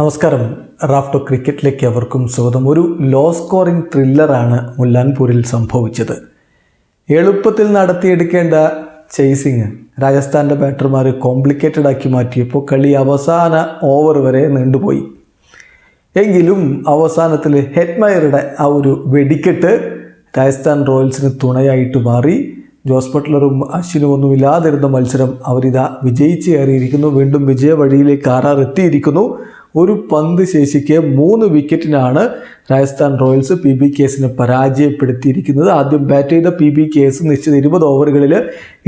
നമസ്കാരം. റാഫ്റ്റോ ക്രിക്കറ്റിലേക്ക് അവർക്കും സ്വാഗതം. ഒരു ലോ സ്കോറിംഗ് ത്രില്ലറാണ് മുല്ലാൻപൂരിൽ സംഭവിച്ചത്. എളുപ്പത്തിൽ നടത്തിയെടുക്കേണ്ട ചേസിങ് രാജസ്ഥാന്റെ ബാറ്റർമാർ കോംപ്ലിക്കേറ്റഡ് ആക്കി മാറ്റിയപ്പോൾ കളി അവസാന ഓവർ വരെ നീണ്ടുപോയി. എങ്കിലും അവസാനത്തിൽ ഹെറ്റ്മയറുടെ ആ ഒരു വെടിക്കെട്ട് രാജസ്ഥാൻ റോയൽസിന് തുണയായിട്ട് മാറി. ജോസ് ബട്ട്ലറും അശ്വിനും ഒന്നും ഇല്ലാതിരുന്ന മത്സരം അവരിതാ വിജയിച്ച് കയറിയിരിക്കുന്നു. വീണ്ടും വിജയ വഴിയിലേക്ക് ആറാർ എത്തിയിരിക്കുന്നു ഒരു പന്ത് ശേഷിക്ക് മൂന്ന് വിക്കറ്റിനാണ് രാജസ്ഥാൻ റോയൽസ് പി ബി കേസിനെ പരാജയപ്പെടുത്തിയിരിക്കുന്നത്. ആദ്യം ബാറ്റ് ചെയ്ത പി ബി കേസ് നിശ്ചിത ഇരുപത് ഓവറുകളിൽ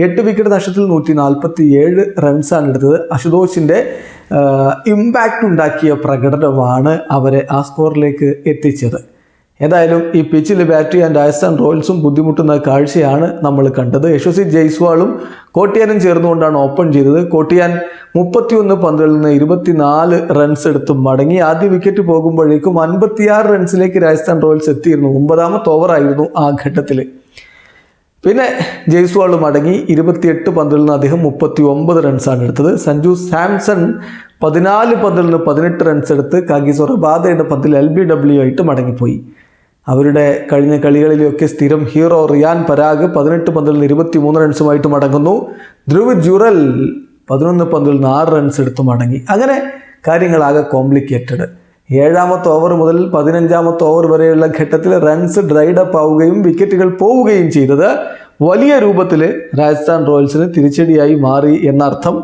എട്ട് വിക്കറ്റ് നഷ്ടത്തിൽ നൂറ്റി നാൽപ്പത്തി ഏഴ് റൺസാണ് എടുത്തത് അശുതോഷിന്റെ ഇമ്പാക്റ്റ് ഉണ്ടാക്കിയ പ്രകടനമാണ് അവരെ ആ സ്കോറിലേക്ക് എത്തിച്ചത്. ഏതായാലും ഈ പിച്ചിൽ ബാറ്റ് ചെയ്യാൻ രാജസ്ഥാൻ റോയൽസും ബുദ്ധിമുട്ടുന്ന കാഴ്ചയാണ് നമ്മൾ കണ്ടത്. യശസ്വി ജയ്സ്വാളും കോട്ടിയാനും ചേർന്നുകൊണ്ടാണ് ഓപ്പൺ ചെയ്തത്. കോട്ടിയാൻ മുപ്പത്തിയൊന്ന് പന്തുകളിൽ നിന്ന് ഇരുപത്തിനാല് റൺസ് എടുത്തു മടങ്ങി. ആദ്യ വിക്കറ്റ് പോകുമ്പോഴേക്കും അൻപത്തിയാറ് റൺസിലേക്ക് രാജസ്ഥാൻ റോയൽസ് എത്തിയിരുന്നു. ഒമ്പതാമത്തെ ഓവറായിരുന്നു ആ ഘട്ടത്തിൽ പിന്നെ ജയ്സ്വാൾ മടങ്ങി. ഇരുപത്തിയെട്ട് പന്തിൽ നിന്ന് അദ്ദേഹം മുപ്പത്തി ഒമ്പത് റൺസാണ് എടുത്തത്. സഞ്ജു സാംസൺ പതിനാല് പന്തിൽ നിന്ന് പതിനെട്ട് റൺസ് എടുത്ത് കാഗിസോ ബാധയുടെ പന്തിൽ എൽ ബി ഡബ്ല്യു ആയിട്ട് മടങ്ങിപ്പോയി. അവരുടെ കഴിഞ്ഞ കളികളിലൊക്കെ സ്ഥിരം ഹീറോ റിയാൻ പരാഗ് പതിനെട്ട് പന്തിൽ ഇരുപത്തി മൂന്ന് റൺസുമായിട്ട് മടങ്ങുന്നു. ധ്രുവ് ജുറൽ പതിനൊന്ന് പന്തിൽ നിന്ന് ആറ് റൺസ് എടുത്ത് മടങ്ങി. അങ്ങനെ കാര്യങ്ങളാകെ കോംപ്ലിക്കേറ്റഡ് ഏഴാമത്തെ ഓവർ മുതൽ പതിനഞ്ചാമത്തെ ഓവർ വരെയുള്ള ഘട്ടത്തിൽ റൺസ് ഡ്രൈഡ് അപ്പ് ആവുകയും വിക്കറ്റുകൾ പോവുകയും ചെയ്തത് വലിയ രൂപത്തിൽ രാജസ്ഥാൻ റോയൽസിന് തിരിച്ചടിയായി മാറി എന്നർത്ഥം.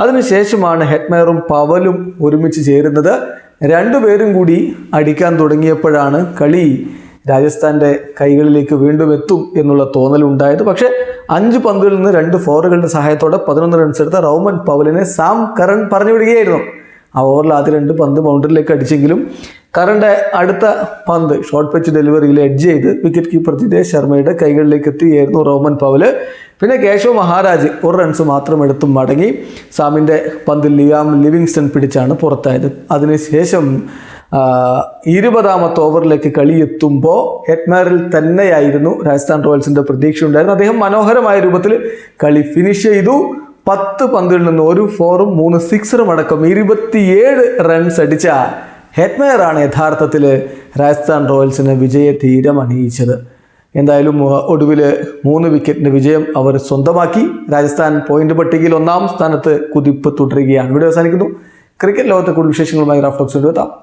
അതിനുശേഷമാണ് ഹെഡ്മയറും പവലും ഒരുമിച്ച് ചേരുന്നത്. രണ്ടുപേരും കൂടി അടിക്കാൻ തുടങ്ങിയപ്പോഴാണ് കളി രാജസ്ഥാന്റെ കൈകളിലേക്ക് വീണ്ടും എത്തും എന്നുള്ള തോന്നലുണ്ടായത്. പക്ഷേ അഞ്ച് പന്തുകളിൽ നിന്ന് രണ്ട് ഫോറുകളുടെ സഹായത്തോടെ പതിനൊന്ന് റൺസ് എടുത്ത റൗമൻ പവലിനെ സാം കരൺ പറഞ്ഞു വിടുകയായിരുന്നു ആ ഓവറിൽ ആദ്യ രണ്ട് പന്ത് ബൗണ്ടറിയിലേക്ക് അടിച്ചെങ്കിലും കറണ്ട് അടുത്ത പന്ത് ഷോർട്ട് പിച്ച് ഡെലിവറിയിൽ എഡ്ജ് ചെയ്ത് വിക്കറ്റ് കീപ്പർ ജിതേഷ് ശർമ്മയുടെ കൈകളിലേക്ക് എത്തിയായിരുന്നു റോമൻ പവൽ പിന്നെ കേശവ് മഹാരാജ് ഒരു റൺസ് മാത്രം എടുത്തു മടങ്ങി. സാമിന്റെ പന്തിൽ ലിയാം ലിവിങ്സ്റ്റൺ പിടിച്ചാണ് പുറത്തായത്. അതിനുശേഷം ഇരുപതാമത്തെ ഓവറിലേക്ക് കളി എത്തുമ്പോൾ ഹെറ്റ്മാരിൽ തന്നെയായിരുന്നു രാജസ്ഥാൻ റോയൽസിന്റെ പ്രതീക്ഷ ഉണ്ടായിരുന്നു അദ്ദേഹം മനോഹരമായ രൂപത്തിൽ കളി ഫിനിഷ് ചെയ്തു. പത്ത് പന്തുകളിൽ നിന്ന് ഒരു ഫോറും മൂന്ന് സിക്സറും അടക്കം ഇരുപത്തിയേഴ് റൺസ് അടിച്ച ഹെറ്റ്മയറാണ് യഥാർത്ഥത്തിൽ രാജസ്ഥാൻ റോയൽസിന് വിജയ തീരം അണിയിച്ചത്. എന്തായാലും ഒടുവിൽ മൂന്ന് വിക്കറ്റിന്റെ വിജയം അവർ സ്വന്തമാക്കി. രാജസ്ഥാൻ പോയിന്റ് പട്ടികയിൽ ഒന്നാം സ്ഥാനത്ത് കുതിപ്പ് തുടരുകയാണ്. ഇവിടെ അവസാനിക്കുന്നു. ക്രിക്കറ്റ് ലോകത്തെ കൂടുതൽ വിശേഷങ്ങളുമായി റാഫ്റ്റോക്സ് എത്താം